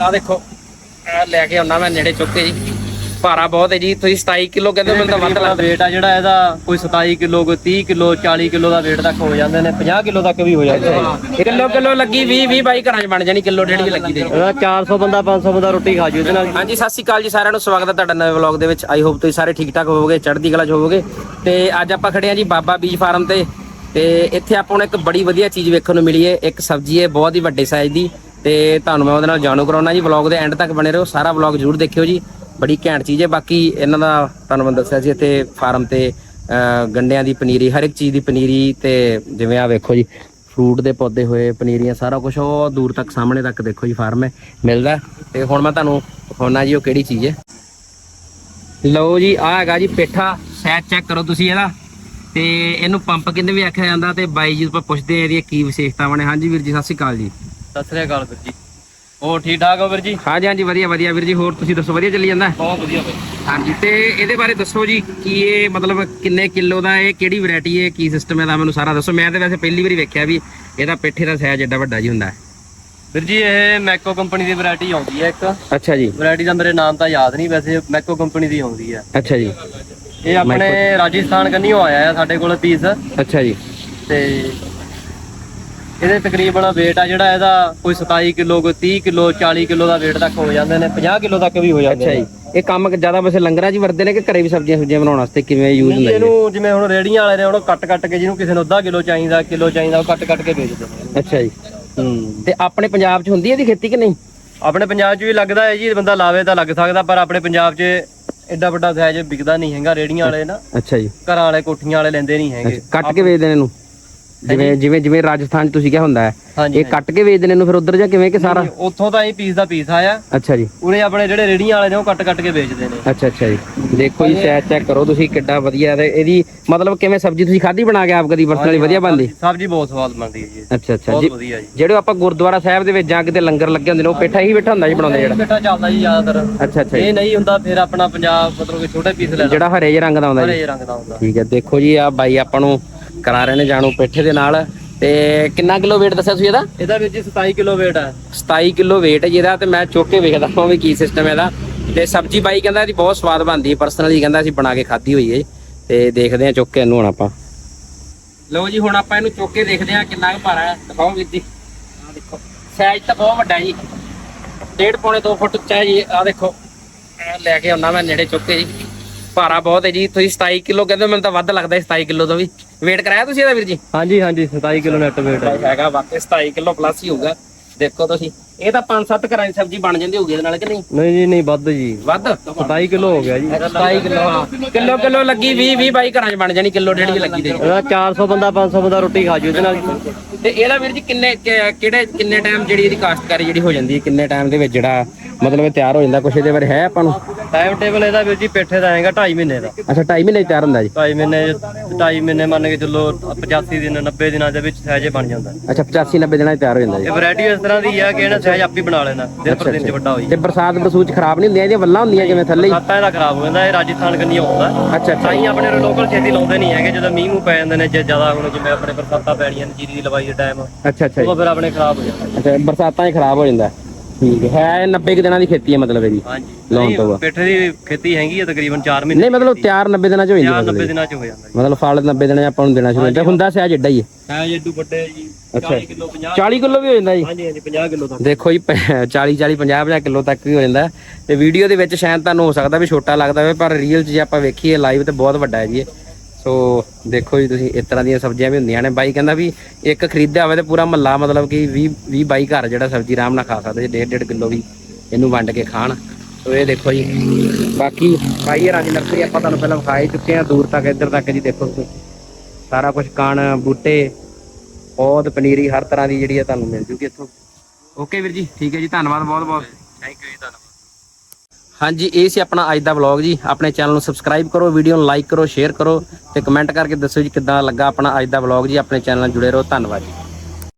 ਆ ਦੇਖੋ ਆ ਲੈ ਕੇ ਆਉਣਾ ਮੈਂ ਨੇੜੇ ਚੁੱਕ ਕੇ ਜੀ। ਭਾਰਾ ਬਹੁਤ ਹੈ ਜੀ ਤੁਸੀਂ 27 ਕਿਲੋ ਕਹਿੰਦੇ ਮੈਨੂੰ ਤਾਂ ਵੱਧ ਲੱਗਦਾ। weight ਆ ਜਿਹੜਾ ਇਹਦਾ ਕੋਈ 27 ਕਿਲੋ ਕੋਈ 30 ਕਿਲੋ 40 ਕਿਲੋ ਦਾ weight ਤੱਕ ਹੋ ਜਾਂਦੇ ਨੇ 50 ਕਿਲੋ ਤੱਕ ਵੀ ਹੋ ਜਾਂਦੇ ਨੇ। ਕਿਲੋ ਕਿਲੋ ਲੱਗੀ 20 20 ਬਾਈ ਘਰਾਂ 'ਚ ਬਣ ਜਾਣੀ ਕਿਲੋ ਡੇਢ ਵੀ ਲੱਗੀ ਇਹਦਾ 400 ਬੰਦਾ 500 ਬੰਦਾ ਰੋਟੀ ਖਾ ਜੂ ਇਹਦੇ ਨਾਲ। ਹਾਂਜੀ ਸਤਿ ਸ਼੍ਰੀ ਅਕਾਲ ਜੀ ਸਾਰਿਆਂ ਨੂੰ ਸਵਾਗਤ ਹੈ ਤੁਹਾਡਾ ਨਵੇਂ ਵਲੌਗ ਦੇ ਵਿੱਚ। ਆਈ ਹੋਪ ਤੁਸੀਂ ਸਾਰੇ ਠੀਕ ਠਾਕ ਹੋਵੋਗੇ ਚੜ੍ਹਦੀ ਕਲਾ 'ਚ ਹੋਵੋਗੇ। ਤੇ ਅੱਜ ਆਪਾਂ ਖੜੇ ਹਾਂ ਜੀ ਬਾਬਾ ਬੀਜ ਫਾਰਮ ਤੇ। ਤੇ ਇੱਥੇ ਆਪਾਂ ਨੂੰ ਇੱਕ ਬੜੀ ਵਧੀਆ ਚੀਜ਼ ਵੇਖਣ ਨੂੰ ਮਿਲੀ ਹੈ ਇੱਕ ਸਬਜ਼ੀ ਹੈ ਬਹੁਤ ਹੀ ਵੱਡੇ ਸਾਈਜ਼ ਦੀ। ਤੇ ਤੁਹਾਨੂੰ ਮੈਂ ਉਹਦੇ ਨਾਲ ਜਾਣੂ ਕਰਾਉਣਾ ਜੀ। ਵਲੌਗ ਦੇ ਐਂਡ ਤੱਕ ਬਣੇ ਰਹੋ। ਸਾਰਾ ਵਲੌਗ ਜ਼ਰੂਰ ਦੇਖਿਓ ਜੀ। ਬੜੀ ਘੈਂਟ ਚੀਜ਼ ਹੈ। ਬਾਕੀ ਇਹਨਾਂ ਦਾ ਤੁਹਾਨੂੰ ਮੈਂ ਦੱਸਿਆ ਸੀ ਇੱਥੇ ਫਾਰਮ ਤੇ ਅਹ, ਗੰਡਿਆਂ ਦੀ ਪਨੀਰੀ ਹਰ ਇੱਕ ਚੀਜ਼ ਦੀ ਪਨੀਰੀ ਤੇ ਜਿਵੇਂ ਆ ਵੇਖੋ ਜੀ ਫਰੂਟ ਦੇ ਪੌਦੇ ਹੋਏ ਪਨੀਰੀਆਂ ਸਾਰਾ ਕੁਝ ਉਹ ਦੂਰ ਤੱਕ ਸਾਹਮਣੇ ਤੱਕ ਦੇਖੋ ਜੀ ਫਾਰਮ ਹੈ। ਮਿਲਦਾ ਹੈ। ਤੇ ਹੁਣ ਮੈਂ ਤੁਹਾਨੂੰ ਦਿਖਾਉਣਾ ਜੀ ਉਹ ਕਿਹੜੀ ਚੀਜ਼ ਹੈ। ਲਓ ਜੀ ਆ ਹੈਗਾ ਜੀ ਪੇਠਾ। ਸੈਟ ਚੈੱਕ ਕਰੋ ਤੁਸੀਂ ਇਹਦਾ। ਤੇ ਇਹਨੂੰ ਪੰਪ ਕਿੰਨੇ ਵੀ ਆਖਿਆ ਜਾਂਦਾ ਤੇ ਬਾਈ ਜੀ ਤੋਂ ਪੁੱਛਦੇ ਆ ਇਹਦੀਆਂ ਕੀ ਵਿਸ਼ੇਸ਼ਤਾਵਾਂ ਨੇ। ਹਾਂਜੀ ਵੀਰ ਜੀ ਸਤਿ ਸ਼੍ਰੀ ਅਕਾਲ ਜੀ। ਸਤਿ ਸ੍ਰੀ ਅਕਾਲ ਵੀਰ ਜੀ। ਹੋਰ ਠੀਕ ਠਾਕ ਹੋ ਵੀਰ ਜੀ? ਹਾਂਜੀ ਹਾਂਜੀ ਵਧੀਆ ਵਧੀਆ ਵੀਰ ਜੀ। ਹੋਰ ਤੁਸੀਂ ਦੱਸੋ ਵਧੀਆ ਚੱਲੀ ਜਾਂਦਾ? ਬਹੁਤ ਵਧੀਆ ਬਈ। ਹਾਂਜੀ ਤੇ ਇਹਦੇ ਬਾਰੇ ਦੱਸੋ ਜੀ ਕੀ ਇਹ ਮਤਲਬ ਕਿੰਨੇ ਕਿਲੋ ਦਾ ਇਹ ਕਿਹੜੀ ਵੈਰਾਈਟੀ ਹੈ ਕੀ ਸਿਸਟਮ ਹੈ ਦਾ ਮੈਨੂੰ ਸਾਰਾ ਦੱਸੋ। ਮੈਂ ਤੇ ਵੈਸੇ ਪਹਿਲੀ ਵਾਰੀ ਵੇਖਿਆ ਵੀ ਇਹਦਾ ਪੇਠੇ ਦਾ ਸਾਈਜ਼ ਏਡਾ ਵੱਡਾ ਜੀ ਹੁੰਦਾ। ਹੈ ਵੀਰ ਜੀ ਇਹ ਮੈਕੋ ਕੰਪਨੀ ਦੀ ਵੈਰਾਈਟੀ ਆਉਂਦੀ ਹੈ ਇੱਕ। ਅੱਛਾ ਜੀ। ਵੈਰਾਈਟੀ ਦਾ ਮੇਰੇ ਨਾਮ ਤਾਂ ਯਾਦ ਨਹੀਂ ਵੈਸੇ ਮੈਕੋ ਕੰਪਨੀ ਦੀ ਆਉਂਦੀ ਹੈ। ਅੱਛਾ ਜੀ। ਇਹ ਆਪਣੇ ਰਾਜਸਥਾਨ ਕੰਨੀਓ ਆਇਆ ਹੈ ਸਾਡੇ ਕੋਲ ਪੀਸ ਅੱਛਾ ਜੀ। ਤੇ ਇਹਦੇ ਤਕਰੀਬਨ weight ਆ ਜਿਹੜਾ ਇਹਦਾ ਕੋਈ 27 ਕਿਲੋ ਕੋਈ 30 ਕਿਲੋ 40 ਕਿਲੋ ਦਾ weight ਤੱਕ ਹੋ ਜਾਂਦੇ ਨੇ 50 ਕਿਲੋ ਤੱਕ ਵੀ ਹੋ ਜਾਂਦੇ ਅੱਛਾ ਨੇ। ਜੀ। ਇਹ ਕੰਮ ਜ਼ਿਆਦਾ ਵੈਸੇ ਲੰਗਰਾਂ 'ਚ ਹੀ ਵਰਤਦੇ ਨੇ ਕਿ ਘਰੇ ਵੀ ਸਬਜ਼ੀਆਂ ਸੁਬਜ਼ੀਆਂ ਬਣਾਉਣ ਵਾਸਤੇ ਕਿਵੇਂ ਯੂਜ਼ ਹੁੰਦਾ ਜੀ? ਇਹਨੂੰ ਜਿਵੇਂ ਹੁਣ ਰੇੜੀਆਂ ਵਾਲੇ ਨੇ ਉਹਨੂੰ ਕੱਟ ਕੱਟ ਕੇ ਜਿਹਨੂੰ ਕਿਸੇ ਨੂੰ ਅੱਧਾ ਕਿਲੋ ਚਾਹੀਦਾ ਕਿਲੋ ਚਾਹੀਦਾ ਉਹ ਕੱਟ ਕੱਟ ਕੇ ਵੇਚਦੇ ਨੇ। ਅੱਛਾ ਜੀ। ਹੂੰ। ਤੇ ਆਪਣੇ ਪੰਜਾਬ 'ਚ ਹੁੰਦੀ ਹੈ ਇਹਦੀ ਖੇਤੀ ਕਿ ਨਹੀਂ? ਆਪਣੇ ਪੰਜਾਬ 'ਚ ਵੀ ਲੱਗਦਾ ਹੈ ਜੀ ਬੰਦਾ ਲਾਵੇ ਤਾਂ ਲੱਗ ਸਕਦਾ ਪਰ ਆਪਣੇ ਪੰਜਾਬ 'ਚ ਐਡਾ ਵੱਡਾ ਸਾਈਜ਼ ਵਿਕਦਾ ਨਹੀਂ ਹੈਗਾ ਰੇੜੀਆਂ ਵਾਲੇ ਨਾ। ਅੱਛਾ ਜੀ। ਘਰਾਂ ਵਾਲੇ ਕੋਠੀਆਂ ਵਾਲੇ ਲੈਂਦੇ ਨਹੀਂ ਹੈਗੇ। ਕੱਟ ਕੇ ਵੇਚਦੇ ਨੇ ਇਹਨੂੰ? ਜਿਵੇਂ ਜਿਵੇਂ ਜਿਵੇਂ ਰਾਜਸਥਾਨ 'ਚ ਤੁਸੀਂ ਕਿਹਾ ਹੁੰਦਾ ਹੈ ਹਾਂਜੀ ਇਹ ਕੱਟ ਕੇ ਵੇਚਦੇ ਨੇ ਇਹਨੂੰ ਫਿਰ ਉਧਰ ਜਾਂ ਕਿਵੇਂ ਕਿ ਸਾਰਾ? ਉੱਥੋਂ ਤਾਂ ਇਹ ਪੀਸ ਦਾ ਪੀਸ ਆਇਆ। ਅੱਛਾ ਜੀ। ਉਰੇ ਆਪਣੇ ਜਿਹੜੇ ਰੇੜੀਆਂ ਵਾਲੇ ਨੇ ਉਹ ਕੱਟ ਕੱਟ ਕੇ ਵੇਚਦੇ ਨੇ। ਅੱਛਾ ਅੱਛਾ ਜੀ। ਦੇਖੋ ਜੀ ਸੈਟ ਚੈੱਕ ਕਰੋ ਤੁਸੀਂ ਕਿੱਡਾ ਵਧੀਆ ਤੇ ਇਹਦੀ ਮਤਲਬ ਕਿਵੇਂ ਸਬਜ਼ੀ ਤੁਸੀਂ ਖਾਧੀ ਬਣਾ ਕੇ ਆਪ ਕਦੀ ਪਰਸਨਲੀ ਵਧੀਆ ਬਣਦੀ? ਸਬਜ਼ੀ ਬਹੁਤ ਸਵਾਦ ਬਣਦੀ ਹੈ ਜੀ। ਅੱਛਾ ਅੱਛਾ। ਬਹੁਤ ਜੀ ਵਧੀਆ ਜੀ। ਜਿਹੜੇ ਆਪਾਂ ਗੁਰਦੁਆਰਾ ਸਾਹਿਬ ਦੇ ਵਿੱਚ ਜਾਂ ਕਿਤੇ ਲੰਗਰ ਲੱਗੇ ਹੁੰਦੇ ਨੇ ਉਹ ਪੇਠਾ ਹੀ ਬੈਠਾ ਹੁੰਦਾ ਜੀ ਬਣਾਉਂਦੇ ਜਿਹੜਾ? ਬੇਟਾ ਚੱਲਦਾ ਜੀ ਜ਼ਿਆਦਾਤਰ। ਅੱਛਾ ਅੱਛਾ ਜੀ। ਇਹ ਨਹੀਂ ਹੁੰਦਾ ਫਿਰ ਆਪਣਾ ਪੰਜਾਬ ਮਤਲਬ ਕਿ ਛੋਟੇ ਪੀਸ ਲੈ ਜਿਹੜਾ ਹਰੇ ਜਿਹੇ ਰੰਗ ਦਾ ਹੁੰਦਾ ਜੀ। ਹਰੇ ਰੰਗ ਦਾ ਹੁੰਦਾ ਠੀਕ ਹੈ ਦੇਖੋ ਜੀ ਆ ਬਾਈ ਆਪਾਂ ਨੂੰ ਕਰਾ ਰਹੇ ਨੇ ਜਾਣੂ ਪੇਠੇ ਦੇ ਨਾਲ। ਤੇ ਕਿੰਨਾ ਕਿਲੋ weight ਦੱਸਿਆ ਤੁਸੀਂ ਇਹਦਾ? ਇਹਦਾ ਵਿੱਚ 27 ਕਿਲੋ weight ਹੈ 27 ਕਿਲੋ weight ਹੈ ਜਿਹਦਾ ਤੇ ਮੈਂ ਚੁੱਕ ਕੇ ਵੇਖਦਾ ਹਾਂ ਵੀ ਕੀ ਸਿਸਟਮ ਹੈ ਇਹਦਾ। ਤੇ ਸਬਜੀ ਬਾਈ ਕਹਿੰਦਾ ਇਹਦੀ ਬਹੁਤ ਸਵਾਦ ਬਣਦੀ ਹੈ। ਪਰਸਨਲੀ ਕਹਿੰਦਾ ਅਸੀਂ ਬਣਾ ਕੇ ਖਾਧੀ ਹੋਈ ਹੈ ਤੇ ਦੇਖਦੇ ਹਾਂ ਚੁੱਕ ਕੇ ਇਹਨੂੰ ਹੁਣ ਆਪਾਂ। ਲਓ ਜੀ ਹੁਣ ਆਪਾਂ ਇਹਨੂੰ ਚੁੱਕ ਕੇ ਦੇਖਦੇ ਹਾਂ ਕਿੰਨਾ ਕੁ ਭਾਰਾ ਹੈ। ਦਿਖਾਓ ਵੀਰ ਜੀ। ਆ ਦੇਖੋ ਸਾਈਜ਼ ਤਾਂ ਬਹੁਤ ਵੱਡਾ ਜੀ। ਡੇਢ ਪੌਣੇ 2 ਫੁੱਟ ਉੱਚਾ ਜੀ। ਆ ਦੇਖੋ ਲੈ ਕੇ ਆਉਣਾ ਮੈਂ ਨੇੜੇ ਚੁੱਕ ਕੇ ਜੀ। ਭਾਰਾ ਬਹੁਤ ਹੈ ਜੀ। ਤੁਸੀਂ 27 ਕਿਲੋ ਕਹਿੰਦੇ ਮੈਨੂੰ ਤਾਂ ਵੱਧ ਲੱਗਦਾ 27 ਕਿਲੋ ਤੋਂ ਵੀ। Weight ਕਰਾਇਆ ਤੁਸੀਂ ਇਹਦਾ ਵੀਰ ਜੀ? ਹਾਂਜੀ ਹਾਂਜੀ 27 ਕਿਲੋ ਨੈਟ weight ਹੈ ਹੈਗਾ ਵਾਕਿਆ 27 ਕਿਲੋ ਪਲੱਸ ਹੀ ਹੋਊਗਾ। ਦੇਖੋ ਤੁਸੀਂ। ਇਹ ਤਾਂ 5-7 ਘਰਾਂ ਦੀ ਸਬਜ਼ੀ ਬਣ ਜਾਂਦੀ ਹੋਊਗੀ ਇਹਦੇ ਨਾਲ ਕਿ ਨਹੀਂ? ਨਹੀਂ ਜੀ ਨਹੀਂ ਵੱਧ ਜੀ। ਵੱਧ? 27 ਕਿਲੋ ਹੋ ਗਿਆ ਜੀ। 27 ਕਿਲੋ ਹਾਂ। ਕਿਲੋ ਕਿਲੋ ਲੱਗੀ 20 20 ਬਾਈ ਘਰਾਂ 'ਚ ਬਣ ਜਾਣੀ ਕਿਲੋ ਡੇਢ ਵੀ ਲੱਗੀ ਦੇ ਇਹਦਾ 400 ਬੰਦਾ 500 ਬੰਦਾ ਰੋਟੀ ਖਾ ਜੂ ਇਹਦੇ ਨਾਲ। ਤੇ ਇਹਦਾ ਵੀਰ ਜੀ ਕਿੰਨੇ ਕਿਹੜੇ ਕਿੰਨੇ ਟਾਈਮ ਜਿਹੜੀ ਇਹਦੀ ਕਾਸ਼ਤਕਾਰੀ ਜਿਹੜੀ ਹੋ ਜਾਂਦੀ ਹੈ? ਕਿੰਨੇ ਟਾਈਮ ਦੇ ਵਿੱਚ ਜਿਹੜਾ ਮਤਲਬ ਇਹ ਤਿਆਰ ਹੋ ਜਾਂਦਾ? ਕੁਛ ਇਹਦੇ ਬਾਰੇ ਹੈ ਆਪਾਂ ਨੂੰ? ਟਾਈਮ ਟੇਬਲ ਇਹਦਾ ਵੀਰ ਜੀ ਪੇਠੇ ਦਾ ਆਏਗਾ 2.5 ਮਹੀਨੇ ਦਾ। ਅੱਛਾ 2.5 ਮਹੀਨੇ ਤਿਆਰ ਹੁੰਦਾ ਜੀ? 2.5 ਮਹੀਨੇ 2.5 ਮਹੀਨੇ ਮੰਨ ਕੇ ਚੱਲੋ 85 ਦਿਨ 90 ਦਿਨਾਂ ਦੇ ਵਿੱਚ ਸਹਿਜੇ ਬਣ ਜਾਂਦਾ। ਅੱਛਾ 85 90 ਦਿਨਾਂ 'ਚ ਤਿਆਰ ਹੋ ਜਾਂਦਾ ਜੀ। ਇਹ ਵੈਰਾਈਟੀ ਇਸ ਤਰ੍ਹਾਂ ਦੀ ਆ ਕਿ ਇਹਨੇ ਸਹਿਜ ਆਪੀ ਬਣਾ ਲੈਣਾ ਦਿਨ ਪਰ ਦਿਨ ਚ ਵੱਡਾ ਹੋਈ। ਤੇ ਬਰਸਾਤ ਬਰਸੂਚ ਖਰਾਬ ਨਹੀਂ ਹੁੰਦੀਆਂ ਇਹਦੀਆਂ ਵੱਲਾਂ ਹੁੰਦੀਆਂ ਜਿਵੇਂ ਥੱਲੇ ਹੀ? ਖਾਤਾ ਇਹਦਾ ਖਰਾਬ ਹੋ ਜਾਂਦਾ ਇਹ ਰਾਜਸਥਾਨ ਕੰਨੀ ਆਉਂਦਾ ਅੱਛਾ ਅੱਛਾ। ਤਾਂ ਹੀ ਆਪਣੇ ਲੋਕਲ ਛੇਤੀ ਲਾਉਂਦੇ ਨਹੀਂ ਹੈਗੇ ਜਦੋਂ ਮੀਂਹ ਮੂੰਹ ਪੈ ਜਾਂਦੇ ਨੇ ਜੇ ਜ਼ਿਆਦਾ ਹੁਣ ਜਿਵੇਂ ਆਪਣੇ ਬਰਸਾਤਾਂ ਪੈਣੀਆਂ ਨੇ ਜੀਰੀ ਦੀ ਲਵਾਈ ਦੇ ਟਾਈਮ ਅੱਛਾ ਅੱਛਾ। ਜੀ ਉਦੋਂ ਫਿਰ ਆਪਣੇ ਖਰਾਬ ਹੋ ਜਾਂਦਾ। ਅੱਛਾ ਬਰਸਾਤਾਂ 'ਚ ਖਰਾਬ ਹੋ ਜਾਂਦਾ। ਠੀਕ ਹੈ। ਹੈ ਇਹ 90 ਕੁ ਦਿਨਾਂ ਦੀ ਖੇਤੀ ਹੈ ਮਤਲਬ ਇਹਦੀ ਹਾਂਜੀ। ਲਾਉਣ ਤੋਂ ਬਾਅਦ। ਪੇਠੇ ਦੀ ਖੇਤੀ ਹੈਗੀ ਆ ਤਕਰੀਬਨ 4 ਮਹੀਨੇ ਨਹੀਂ ਮਤਲਬ ਤਿਆਰ 90 ਦਿਨਾਂ 'ਚ ਹੋ ਜਾਂਦੀ ਜਾਂ ਹੈ 90 ਦਿਨਾਂ ਚ ਹੋ ਜਾਂਦਾ ਮਤਲਬ ਫਲ 90 ਦਿਨਾਂ 'ਚ ਆਪਾਂ ਨੂੰ ਦੇਣਾ ਸ਼ੁਰੂ ਹੁੰਦਾ ਹੁੰਦਾ ਸਿਆ ਜਿੱਡਾ ਹੀ ਹੈ। ਹੈ ਏਡੂ ਵੱਡੇ ਜੀ। 40 ਕਿਲੋ 50 40 ਕਿਲੋ। ਵੀ ਹੋ ਜਾਂਦਾ ਜੀ। ਹਾਂਜੀ ਹਾਂਜੀ 50 ਕਿਲੋ ਤੱਕ। ਦੇਖੋ ਜੀ 40 40 50 50 ਕਿਲੋ ਤੱਕ ਵੀ ਹੋ ਜਾਂਦਾ। ਹੈ। ਤੇ ਵੀਡੀਓ ਦੇ ਵਿੱਚ ਸ਼ਾਇਦ ਤੁਹਾਨੂੰ ਹੋ ਸਕਦਾ ਵੀ ਛੋਟਾ ਲੱਗਦਾ ਹੋਵੇ ਪਰ ਰੀਅਲ 'ਚ ਜੇ ਆਪਾਂ ਵੇਖੀਏ ਲਾਈਵ ਤੇ ਬਹੁਤ ਵੱਡਾ ਹੈ ਜੀ ਇਹ। ਸੋ ਦੇਖੋ ਜੀ ਤੁਸੀਂ ਇਸ ਤਰ੍ਹਾਂ ਦੀਆਂ ਸਬਜ਼ੀਆਂ ਵੀ ਹੁੰਦੀਆਂ ਨੇ। ਬਾਈ ਕਹਿੰਦਾ ਵੀ ਇੱਕ ਖਰੀਦਿਆ ਹੋਵੇ ਤੇ ਪੂਰਾ ਮਹੱਲਾ ਮਤਲਬ ਕਿ 20 20 ਬਾਈ ਘਰ ਜਿਹੜਾ ਸਬਜ਼ੀ ਆਰਾਮ ਨਾਲ ਖਾ ਸਕਦੇ ਡੇਢ ਡੇਢ ਕਿਲੋ ਵੀ ਇਹਨੂੰ ਵੰਡ ਕੇ ਖਾਣ। ਸੋ ਇਹ ਦੇਖੋ ਜੀ ਬਾਕੀ ਬਾਈ ਹਰਾਂ ਦੀ ਨਰਸਰੀ ਆਪਾਂ ਤੁਹਾਨੂੰ ਪਹਿਲਾਂ ਵਿਖਾਈ ਚੁੱਕੇ ਹਾਂ ਦੂਰ ਤੱਕ ਇੱਧਰ ਤੱਕ ਜੀ ਦੇਖੋ ਤੁਸੀਂ। ਸਾਰਾ ਕੁਝ ਕਣ ਬੂਟੇ ਪੌਦ ਪਨੀਰੀ ਹਰ ਤਰ੍ਹਾਂ ਦੀ ਜਿਹੜੀ ਹੈ ਤੁਹਾਨੂੰ ਮਿਲ ਜੂਗੀ ਇੱਥੋਂ। ਓਕੇ ਵੀਰ ਜੀ ਠੀਕ ਹੈ ਜੀ ਧੰਨਵਾਦ ਬਹੁਤ ਬਹੁਤ। ਥੈਂਕ ਯੂ ਜੀ ਧੰਨਵਾਦ। ਹਾਂਜੀ ਇਹ ਸੀ ਆਪਣਾ ਅੱਜ ਦਾ ਵਲੌਗ ਜੀ। ਆਪਣੇ ਚੈਨਲ ਨੂੰ ਸਬਸਕ੍ਰਾਈਬ ਕਰੋ ਵੀਡੀਓ ਨੂੰ ਲਾਈਕ ਕਰੋ ਸ਼ੇਅਰ ਕਰੋ ਤੇ ਕਮੈਂਟ ਕਰਕੇ ਦੱਸੋ ਜੀ ਕਿੱਦਾਂ ਲੱਗਾ ਆਪਣਾ ਅੱਜ ਦਾ ਵਲੌਗ ਜੀ। ਆਪਣੇ ਚੈਨਲ ਨਾਲ ਜੁੜੇ ਰਹੋ ਧੰਨਵਾਦ ਜੀ।